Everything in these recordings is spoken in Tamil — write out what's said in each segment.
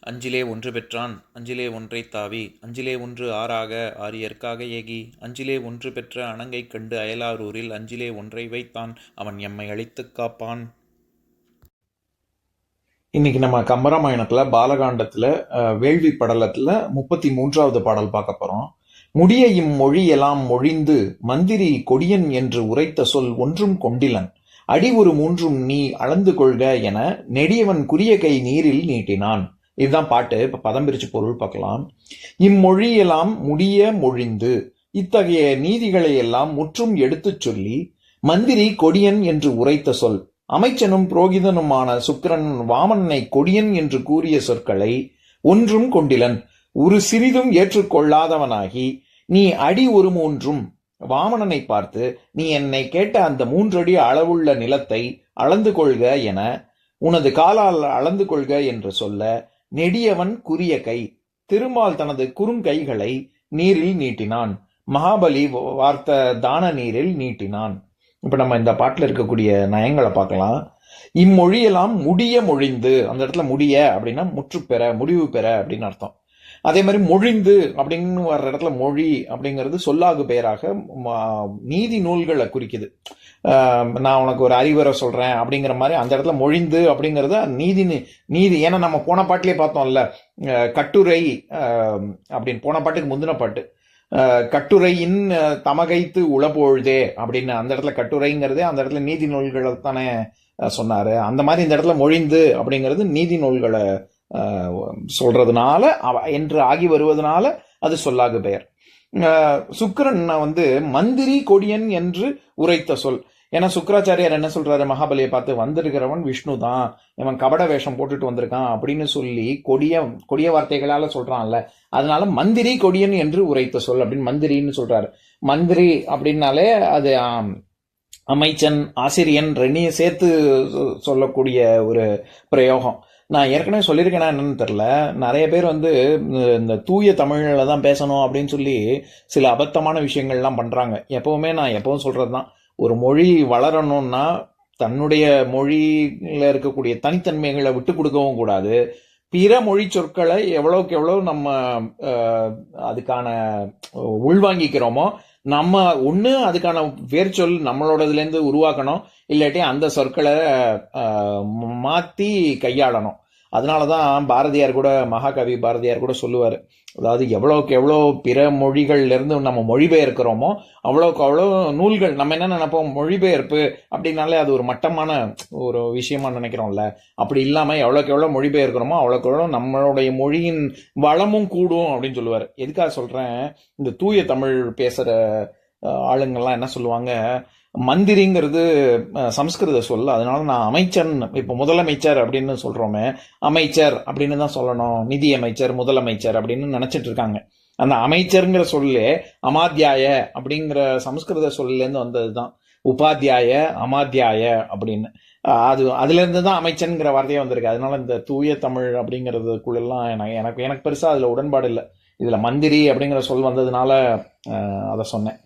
அஞ்சிலே ஒன்று பெற்றான் அஞ்சிலே ஒன்றை தாவி அஞ்சிலே ஒன்று ஆறாக ஆரியற்காக ஏகி அஞ்சிலே ஒன்று பெற்ற அணங்கை கண்டு அயலாரூரில் அஞ்சிலே ஒன்றை வைத்தான் அவன் எம்மை அழித்துக் காப்பான். இன்னைக்கு நம்ம கம்பராமாயணத்துல பாலகாண்டத்தில் வேள்வி படலத்துல முப்பத்தி மூன்றாவது பாடல் பார்க்க போறோம். முடிய மொழியெல்லாம் மொழிந்து மந்திரி கொடியன் என்று உரைத்த சொல் ஒன்றும் கொண்டிலன். அடி ஒரு மூன்றும் நீ அளந்து கொள்க என நெடியவன் குறிய கை நீரில் நீட்டினான். இதுதான் பாட்டு. இப்போ பதம் பிரித்து பொருள் பார்க்கலாம். இம்மொழியெல்லாம் முடிய மொழிந்து இத்தகைய நீதிகளை எல்லாம் முற்றும் எடுத்துச் சொல்லி மந்திரி கொடியன் என்று உரைத்த சொல் அமைச்சனும் புரோகிதனுமான சுக்கிரன் வாமனனை கொடியன் என்று கூறிய சொற்களை ஒன்றும் கொண்டிலன். ஒரு சிறிதும் ஏற்றுக்கொள்ளாதவனாகி நீ அடி ஒரு மூன்றும் வாமனனை பார்த்து நீ என்னை கேட்ட அந்த மூன்றடி அளவுள்ள நிலத்தை அளந்து கொள்க என உனது காலால் அளந்து கொள்க என்று சொல்ல நெடியவன் குறிய கை. திருமால் தனது குறுங்கைகளை நீரில் நீட்டினான். மகாபலி வார்த்த தான நீரில் நீட்டினான். இப்ப நம்ம இந்த பாட்டில் இருக்கக்கூடிய நயங்களை பார்க்கலாம். இம்மொழியெல்லாம் முடிய மொழிந்து அந்த இடத்துல முடிய அப்படின்னா முற்றுப்பெற முடிவு பெற அப்படின்னு அர்த்தம். அதே மாதிரி மொழிந்து அப்படின்னு வர்ற இடத்துல மொழி அப்படிங்கிறது சொல்லாகு பெயராக நீதி நூல்களை குறிக்குது. நான் உனக்கு ஒரு அறிவுரை சொல்கிறேன் அப்படிங்கிற மாதிரி அந்த இடத்துல மொழிந்து அப்படிங்கிறத நீதி நீதி. ஏன்னா நம்ம போன பாட்டிலே பார்த்தோம்ல கட்டுரை அப்படின்னு போன பாட்டுக்கு முந்தின பாட்டு. கட்டுரையின் தமகைத்து உளப்பொழுதே அப்படின்னு அந்த இடத்துல கட்டுரைங்கிறதே அந்த இடத்துல நீதி நூல்களை தானே சொன்னார். அந்த மாதிரி இந்த இடத்துல மொழிந்து அப்படிங்கிறது நீதி நூல்களை சொல்றதுனால அவ- என்று ஆகி வருவதனால அது சொல்லாகு பெயர். சுக்கரன் வந்து மந்திரி கொடியன் என்று உரைத்த சொல். ஏன்னா சுக்கராச்சாரியார் என்ன சொல்றாரு? மகாபலியை பார்த்து வந்திருக்கிறவன் விஷ்ணு தான் இவன் கபட வேஷம் போட்டுட்டு வந்திருக்கான் அப்படின்னு சொல்லி கொடிய கொடிய வார்த்தைகளால சொல்றான்ல. அதனால மந்திரி கொடியன் என்று உரைத்த சொல் அப்படின்னு மந்திரின்னு சொல்றாரு. மந்திரி அப்படின்னாலே அது அமைச்சன் ஆசிரியன் ரெண்டையும் சேர்த்து சொல்லக்கூடிய ஒரு பிரயோகம். நான் ஏற்கனவே சொல்லியிருக்கேனா என்னன்னு தெரில நிறைய பேர் வந்து இந்த- இந்த தூய தமிழில் தான் பேசணும் அப்படின்னு சொல்லி சில அபத்தமான விஷயங்கள்லாம் பண்ணுறாங்க எப்போவுமே நான் எப்பவும் சொல்கிறது தான் ஒரு மொழி வளரணும்னா தன்னுடைய மொழியில் இருக்கக்கூடிய தனித்தன்மைகளை விட்டு கொடுக்கவும் கூடாது. பிற மொழி சொற்களை எவ்வளோக்கு எவ்வளோ நம்ம அதுக்கான உள்வாங்கிக்கிறோமோ நம்ம ஒன்று அதுக்கான வேர்ச்சொல் சொல் நம்மளோடதுலேருந்து உருவாக்கணும். இல்லாட்டி அந்த சொற்களை மாற்றி கையாளணும். அதனால தான் பாரதியார் கூட மகாகவி பாரதியார் கூட சொல்லுவார். அதாவது எவ்வளோக்கு எவ்வளோ பிற மொழிகள்லேருந்து நம்ம மொழிபெயர்க்கிறோமோ அவ்வளோக்கு அவ்வளோ நூல்கள் நம்ம என்ன நினைப்போம்? மொழிபெயர்ப்பு அப்படின்னாலே அது ஒரு மட்டமான ஒரு விஷயமா நினைக்கிறோம்ல. அப்படி இல்லாமல் எவ்வளோக்கு எவ்வளோ மொழிபெயர்க்கிறோமோ அவ்வளோக்கு எவ்வளோ நம்மளுடைய மொழியின் வளமும் கூடும் அப்படின்னு சொல்லுவார். எதுக்காக சொல்கிறேன் இந்த தூய தமிழ் பேசுகிற ஆளுங்கள்லாம் என்ன சொல்லுவாங்க? மந்திரிங்கிறது சம்ஸ்கிருத சொல். அதனால நான் அமைச்சன் இப்போ முதலமைச்சர் அப்படின்னு சொல்கிறோமே அமைச்சர் அப்படின்னு தான் சொல்லணும். நிதி அமைச்சர் முதலமைச்சர் அப்படின்னு நினச்சிட்டு இருக்காங்க. அந்த அமைச்சருங்கிற சொல்லே அமாத்தியாய அப்படிங்கிற சம்ஸ்கிருத சொல்லேருந்து வந்தது தான் உபாத்தியாய அமாத்தியாய அப்படின்னு. அது அதுலேருந்து தான் அமைச்சன்கிற வார்த்தையே வந்திருக்கு. அதனால இந்த தூய தமிழ் அப்படிங்கிறதுக்குள்ளெல்லாம் எனக்கு எனக்கு எனக்கு பெருசாக அதில் உடன்பாடு இல்லை. இதில் மந்திரி அப்படிங்கிற சொல் வந்ததுனால அதை சொன்னேன்.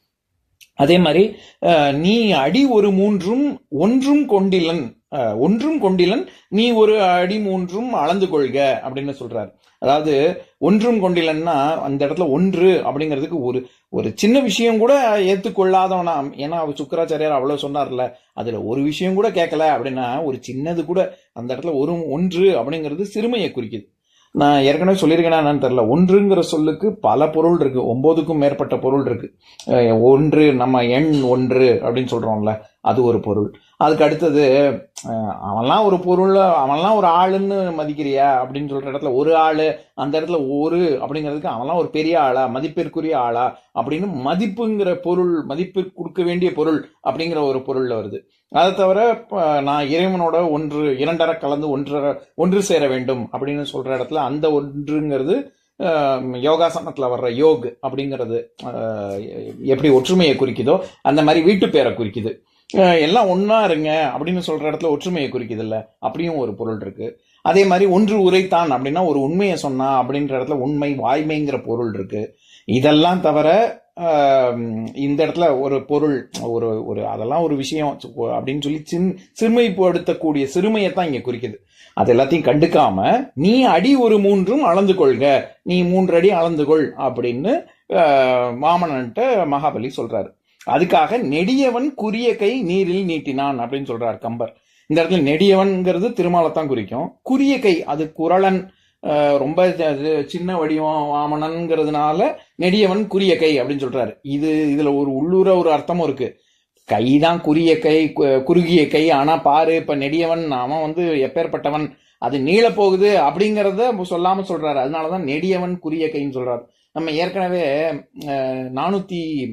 அதே மாதிரி நீ அடி ஒரு மூன்றும் ஒன்றும் கொண்டிலன் ஒன்றும் கொண்டிலன் நீ ஒரு அடி மூன்றும் அளந்து கொள்க அப்படின்னு சொல்றாரு. அதாவது ஒன்றும் கொண்டிலன்னா அந்த இடத்துல ஒன்று அப்படிங்கிறதுக்கு ஒரு ஒரு சின்ன விஷயம் கூட ஏற்றுக்கொள்ளாதவனா ஏன்னா அவர் சுக்கராச்சாரியார் அவ்வளவு சொன்னார்ல அதுல ஒரு விஷயம் கூட கேட்கல அப்படின்னா ஒரு சின்னது கூட அந்த இடத்துல ஒரு ஒன்று அப்படிங்கிறது சிறுமையை குறிக்குது. நான் ஏற்கனவே சொல்லியிருக்கேனா என்னன்னு தெரில ஒன்றுங்கிற சொல்லுக்கு பல பொருள் இருக்குது ஒம்போதுக்கும் மேற்பட்ட பொருள் இருக்குது ஒன்று நம்ம எண் ஒன்று அப்படின்னு சொல்கிறோம்ல அது ஒரு பொருள். அதுக்கு அடுத்தது அவன்லாம் ஒரு பொருள் அவன்லாம் ஒரு ஆளுன்னு மதிக்கிறியா அப்படின்னு சொல்ற இடத்துல ஒரு ஆள் அந்த இடத்துல ஒரு அப்படிங்கிறதுக்கு அவன்லாம் ஒரு பெரிய ஆளா மதிப்பிற்குரிய ஆளா அப்படின்னு மதிப்புங்கிற பொருள் மதிப்பு கொடுக்க வேண்டிய பொருள் அப்படிங்கிற ஒரு பொருள்ல வருது. அதை தவிர நான் இறைவனோட ஒன்று இரண்டரை கலந்து ஒன்றரை ஒன்று சேர வேண்டும் அப்படின்னு சொல்ற இடத்துல அந்த ஒன்றுங்கிறது யோகாசனத்தில் வர்ற யோக் அப்படிங்கிறது எப்படி ஒற்றுமையை குறிக்குதோ அந்த மாதிரி வீட்டு பேரை குறிக்குது. எல்லாம் ஒன்றா இருங்க அப்படின்னு சொல்ற இடத்துல ஒற்றுமையை குறிக்குது இல்ல அப்படியும் ஒரு பொருள் இருக்கு. அதே மாதிரி ஒன்று உரைத்தான் அப்படின்னா ஒரு உண்மையை சொன்னா அப்படின்ற இடத்துல உண்மை வாய்மைங்கிற பொருள் இருக்கு. இதெல்லாம் தவிர இந்த இடத்துல ஒரு பொருள் ஒரு ஒரு அதெல்லாம் ஒரு விஷயம் அப்படின்னு சொல்லி சின் சிறுமைப்படுத்தக்கூடிய சிறுமையை தான் இங்கே குறிக்குது. அது எல்லாத்தையும் கண்டுக்காம நீ அடி ஒரு மூன்றும் அளந்து கொள்க. நீ மூன்று அடி அளந்து கொள் அப்படின்னு ஆஹ், வாமனன்ட்ட மகாபலி சொல்றாரு. அதுக்காக நெடியவன் குறிய கை நீரில் நீட்டினான் அப்படின்னு சொல்றார் கம்பர். இந்த இடத்துல நெடியவன்ங்கிறது திருமாலைத்தான் குறிக்கும். குறிய கை அது குரளன் ரொம்ப இது சின்ன வடிவம் வாமனன்ங்கிறதுனால நெடியவன் குறிய கை அப்படின்னு சொல்றாரு. இது இதுல ஒரு உள்ளூர ஒரு அர்த்தமும் இருக்கு. கைதான் குறிய கை கு- குறுகிய கை. ஆனா பாரு இப்ப நெடியவன் அவன் வந்து எப்பேற்பட்டவன் அது நீள போகுது அப்படிங்கிறத சொல்லாம சொல்றாரு. அதனாலதான் நெடியவன் குறிய கைன்னு சொல்றாரு. நம்ம ஏற்கனவே நானூத்தி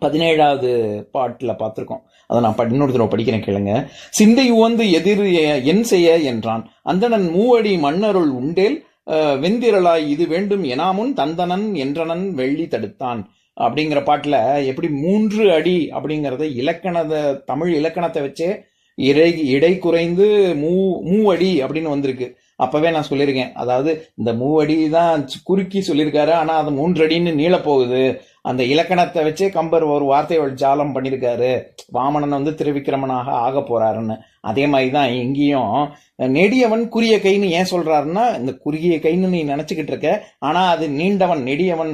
பதினேழாவது பாட்டில் பார்த்துருக்கோம். அதை நான் படி- இன்னொரு தடவை படிக்கிறேன் கேளுங்க. சிந்தை உவந்து எதிர் என் செய்ய என்றான். அந்தணன் மூவடி மன்னருள் உண்டேல் வெந்திரலாய் வெந்திரளாய் இது வேண்டும் எனாமுன் தந்தனன் என்றனன் வெள்ளி தடுத்தான். அப்படிங்கிற பாட்டுல எப்படி மூன்று அடி அப்படிங்கிறத இலக்கணத தமிழ் இலக்கணத்தை வச்சே இடை இடை குறைந்து மூ மூவடி அப்படின்னு வந்திருக்கு. அப்பவே நான் சொல்லியிருக்கேன். அதாவது இந்த மூவடி தான் குறுக்கி சொல்லியிருக்காரு ஆனால் அது மூன்று அடின்னு நீள போகுது அந்த இலக்கணத்தை வச்சே கம்பர் ஒரு வார்த்தையோட ஜாலம் பண்ணியிருக்காரு. வாமனன் வந்து திருவிக்கிரமனாக ஆக போறாருன்னு. அதே மாதிரி தான் இங்கேயும் நெடியவன் குறுகிய கைன்னு ஏன் சொல்றாருன்னா இந்த குறுகிய கைன்னு நீ நினைச்சுக்கிட்டு இருக்க ஆனா அது நீண்டவன் நெடியவன்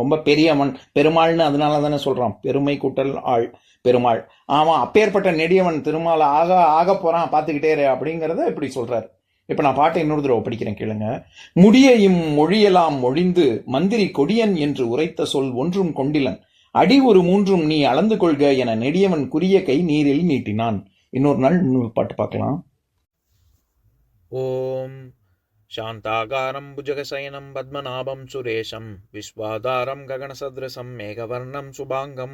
ரொம்ப பெரியவன் பெருமாள்னு அதனால தானே சொல்றான். பெருமை கூட்டல் ஆள் பெருமாள். ஆமா அப்பேற்பட்ட நெடியவன் திருமால் ஆக ஆக போறான் பார்த்துக்கிட்டே அப்படிங்கிறத இப்படி சொல்றாரு. இப்ப நான் பாட்டை இன்னொரு தடவை படிக்கிறேன் கேளுங்க முடியையும் மொழியெல்லாம் மொழிந்து மந்திரி கொடியன் என்று உரைத்த சொல் ஒன்றும் கொண்டிலன் அடி ஒரு மூன்றும் நீ அளந்து கொள்க என நெடியவன் குறிய கை நீரில் நீட்டினான் இன்னொரு நாள் இன்னொரு பாட்டு பார்க்கலாம் ॐ शान्ताकारं भुजगशयनं पद्मनाभं सुरेशं विश्वाधारं गगनसदृशं मेघवर्णं शुभाङ्गं